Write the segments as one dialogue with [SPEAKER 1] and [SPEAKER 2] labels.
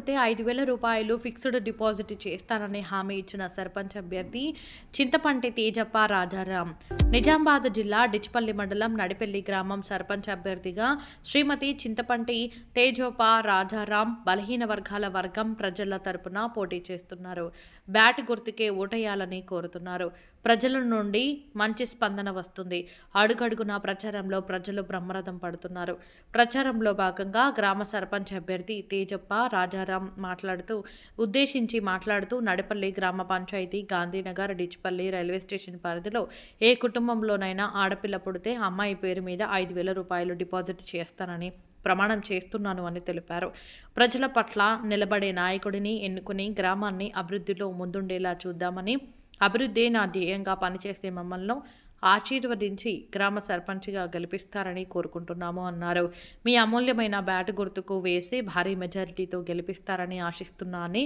[SPEAKER 1] కొడితే ఐదు వేల రూపాయలు ఫిక్స్డ్ డిపాజిట్ చేస్తానని హామీ ఇచ్చిన సర్పంచ్ అభ్యర్థి చింతపంటి తేజప్ప రాజారాం. నిజామాబాద్ జిల్లా డిచ్పల్లి మండలం నడిపెల్లి గ్రామం సర్పంచ్ అభ్యర్థిగా శ్రీమతి చింతపంటి తేజోప రాజారాం బలహీన వర్గాల వర్గం ప్రజల తరపున పోటీ చేస్తున్నారు. బ్యాట్ గుర్తుకే ఓటేయాలని కోరుతున్నారు. ప్రజల నుండి మంచి స్పందన వస్తుంది. అడుగడుగునా ప్రచారంలో ప్రజలు బ్రహ్మరథం పడుతున్నారు. ప్రచారంలో భాగంగా గ్రామ సర్పంచ్ అభ్యర్థి తేజప్ప రాజారాం మాట్లాడుతూ ఉద్దేశించి మాట్లాడుతూ నడపల్లి గ్రామ పంచాయతీ గాంధీనగర్ డిచ్పల్లి రైల్వే స్టేషన్ పరిధిలో ఏ కుటుంబంలోనైనా ఆడపిల్ల పుడితే అమ్మాయి పేరు మీద ఐదు వేల రూపాయలు డిపాజిట్ చేస్తానని ప్రమాణం చేస్తున్నాను అని తెలిపారు. ప్రజల పట్ల నిలబడే నాయకుడిని ఎన్నుకుని గ్రామాన్ని అభివృద్ధిలో ముందుండేలా చూద్దామని అభివృద్ధి నా ధ్యేయంగా పనిచేసే మమ్మల్ని ఆశీర్వదించి గ్రామ సర్పంచ్గా గెలిపిస్తారని కోరుకుంటున్నాము అన్నారు. మీ అమూల్యమైన బ్యాట్ గుర్తుకు వేసి భారీ మెజారిటీతో గెలిపిస్తారని ఆశిస్తున్నా అని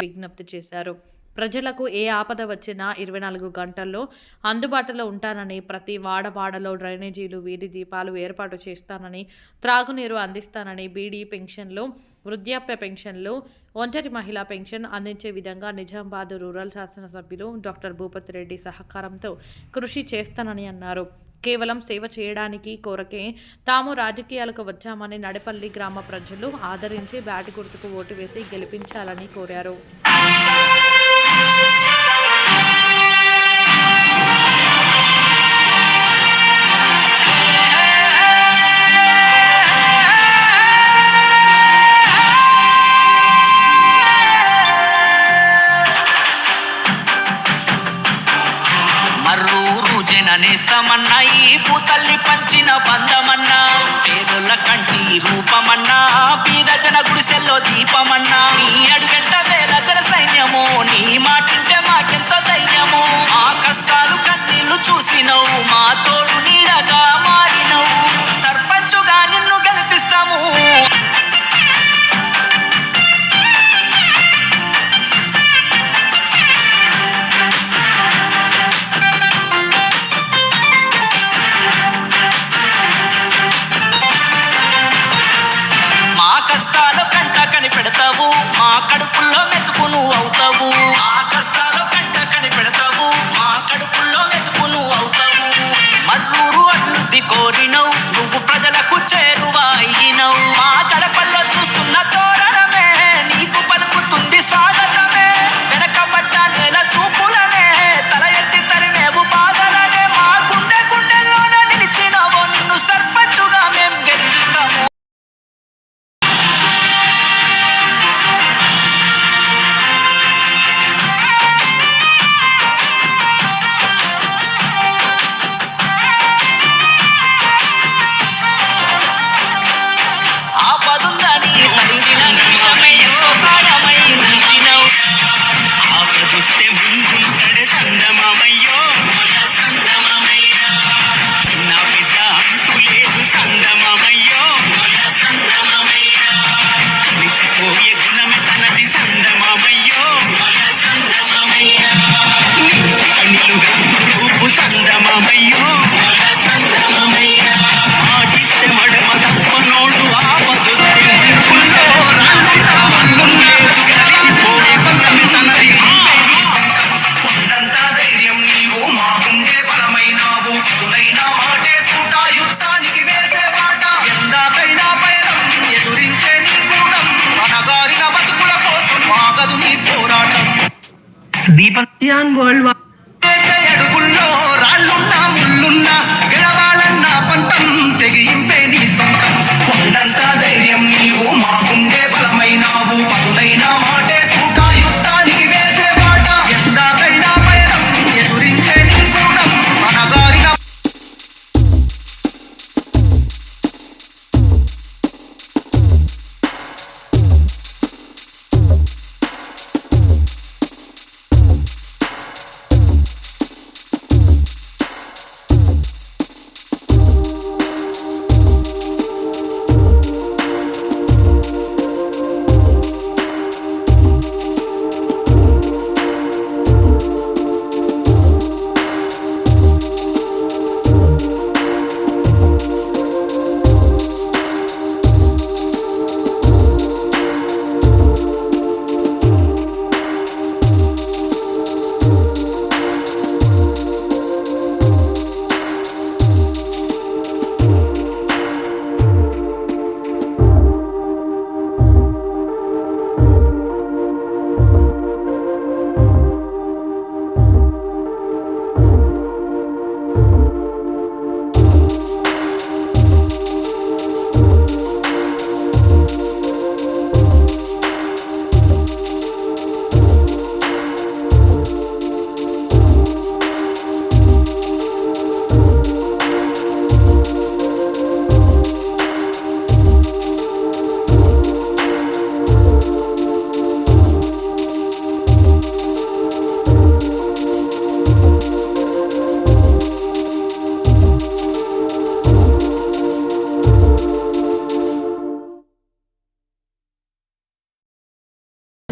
[SPEAKER 1] విజ్ఞప్తి చేశారు. ప్రజలకు ఏ ఆపద వచ్చినా ఇరవై నాలుగు గంటల్లో అందుబాటులో ఉంటానని ప్రతి వాడవాడలో డ్రైనేజీలు వీధి దీపాలు ఏర్పాటు చేస్తానని త్రాగునీరు అందిస్తానని బీడీ పెన్షన్లు వృద్ధాప్య పెన్షన్లు ఒంటరి మహిళా పెన్షన్ అందించే విధంగా నిజామాబాద్ రూరల్ శాసనసభ్యులు డాక్టర్ భూపతి రెడ్డి సహకారంతో కృషి చేస్తానని అన్నారు. కేవలం సేవ చేయడానికి కోరకే తాము రాజకీయాలకు వచ్చామని నడపల్లి గ్రామ ప్రజలు ఆదరించి బ్యాటి గుర్తుకు ఓటు వేసి గెలిపించాలని కోరారు.
[SPEAKER 2] మర్రూరు జననేస్తమన్నా ఈ పూతల్లి పంచిన బంధమన్నా పేదల కంటి రూపమన్నా బీద గుడిసెల్లో దీపమన్నా నీ అడుగంట అభివృద్ధి
[SPEAKER 3] దీపం
[SPEAKER 4] అడుగుల్లో రాళ్ళున్నా ముళ్ళున్నా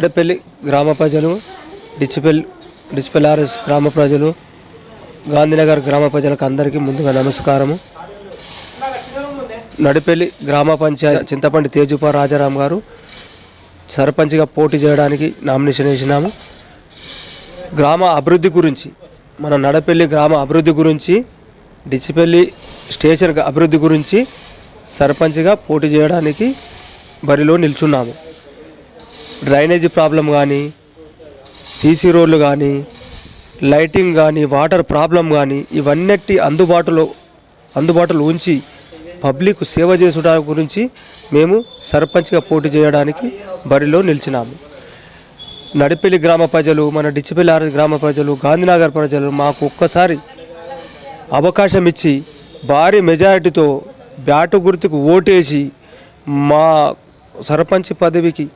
[SPEAKER 5] పెద్దపల్లి గ్రామ ప్రజలు డిచ్చిపల్లి డిచ్చిపల్లి గ్రామ ప్రజలు గాంధీనగర్ గ్రామ ప్రజలకు అందరికీ ముందుగా నమస్కారము. నడిపెల్లి గ్రామ పంచాయతీ చింతపండి తేజుపా రాజారాం గారు సర్పంచ్గా పోటీ చేయడానికి నామినేషన్ వేసినాము. గ్రామ అభివృద్ధి గురించి మన నడపెల్లి గ్రామ అభివృద్ధి గురించి డిచ్చిపల్లి స్టేషన్ అభివృద్ధి గురించి సర్పంచ్గా పోటీ చేయడానికి బరిలో నిల్చున్నాము. డ్రైనేజీ ప్రాబ్లం కానీ సీసీ రోడ్లు కానీ లైటింగ్ కానీ వాటర్ ప్రాబ్లం కానీ ఇవన్నిటి అందుబాటులో అందుబాటులో ఉంచి పబ్లిక్ సేవ చేసుట గురించి మేము సర్పంచ్గా పోటీ చేయడానికి బరిలో నిలిచినాము. నడిపెల్లి గ్రామ ప్రజలు మన డిచ్చిపల్లి ఆర్ గ్రామ ప్రజలు గాంధీనగర్ ప్రజలు మాకు ఒక్కసారి అవకాశం ఇచ్చి భారీ మెజారిటీతో బ్యాటు గుర్తుకు ఓటేసి మా సర్పంచ్ పదవికి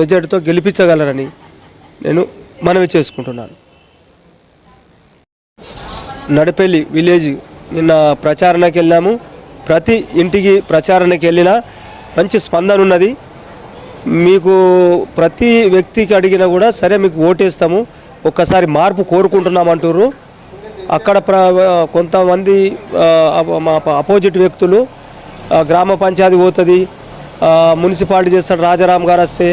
[SPEAKER 5] మెజార్టీతో గెలిపించగలరని నేను మనవి చేసుకుంటున్నాను. నడపెల్లి విలేజ్ నిన్న ప్రచారణకి వెళ్ళాము. ప్రతి ఇంటికి ప్రచారణకి వెళ్ళినా మంచి స్పందన ఉన్నది. మీకు ప్రతి వ్యక్తికి అడిగినా కూడా సరే మీకు ఓటేస్తాము. ఒక్కసారి మార్పు కోరుకుంటున్నాం అంటుర్రు అక్కడ ప్ర కొంతమంది మా అపోజిట్ వ్యక్తులు గ్రామ పంచాయతీ పోతుంది. మున్సిపాలిటీ చేస్తాడు రాజారాం గారు వస్తే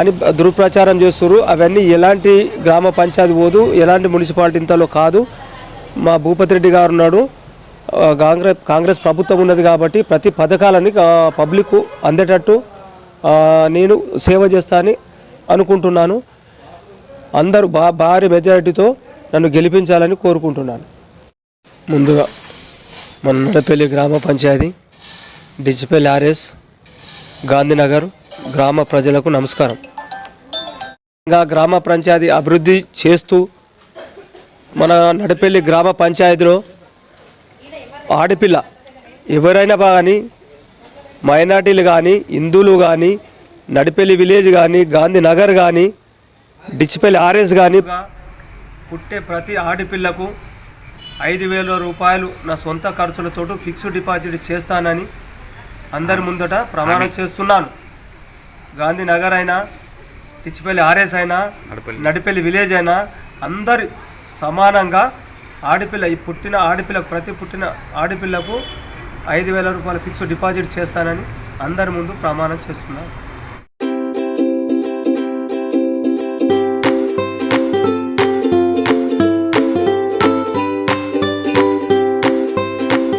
[SPEAKER 5] అని దుర్ప్రచారం చేస్తున్నారు అవన్నీ ఎలాంటి గ్రామ పంచాయతీ పోదు ఎలాంటి మున్సిపాలిటీ ఇంతలో కాదు. మా భూపతి రెడ్డి గారు ఉన్నాడు. కాంగ్రెస్ కాంగ్రెస్ ప్రభుత్వం ఉన్నది కాబట్టి ప్రతి పథకాలని పబ్లిక్ అందేటట్టు నేను సేవ చేస్తా అని అనుకుంటున్నాను. అందరూ బా భారీ మెజారిటీతో నన్ను గెలిపించాలని కోరుకుంటున్నాను. ముందుగా మన నడపల్లి గ్రామ పంచాయతీ డిజిపల్ ఆర్ఎస్ గాంధీనగర్ గ్రామ ప్రజలకు నమస్కారం. ఇంకా గ్రామ పంచాయతీ అభివృద్ధి చేస్తూ మన నడిపెల్లి గ్రామ పంచాయతీలో ఆడపిల్ల ఎవరైనా కానీ మైనార్టీలు కానీ హిందువులు కానీ నడిపెల్లి విలేజ్ కానీ గాంధీనగర్ కానీ డిచ్చిపల్లి ఆర్ఎస్ కానీ పుట్టే ప్రతి ఆడపిల్లకు ఐదు వేల రూపాయలు నా సొంత ఖర్చులతో ఫిక్స్డ్ డిపాజిట్ చేస్తానని అందరి ముందట ప్రమాణం చేస్తున్నాను. గాంధీనగర్ అయినా డిచ్చిపల్లి ఆర్ఎస్ అయినా నడిపల్లి. విలేజ్ అయినా అందరి సమానంగా ఆడపిల్ల ఈ పుట్టిన ఆడపిల్లకు ప్రతి పుట్టిన ఆడపిల్లకు ఐదు వేల రూపాయలు ఫిక్స్డ్ డిపాజిట్ చేస్తానని అందరి ముందు ప్రమాణం చేస్తున్నాను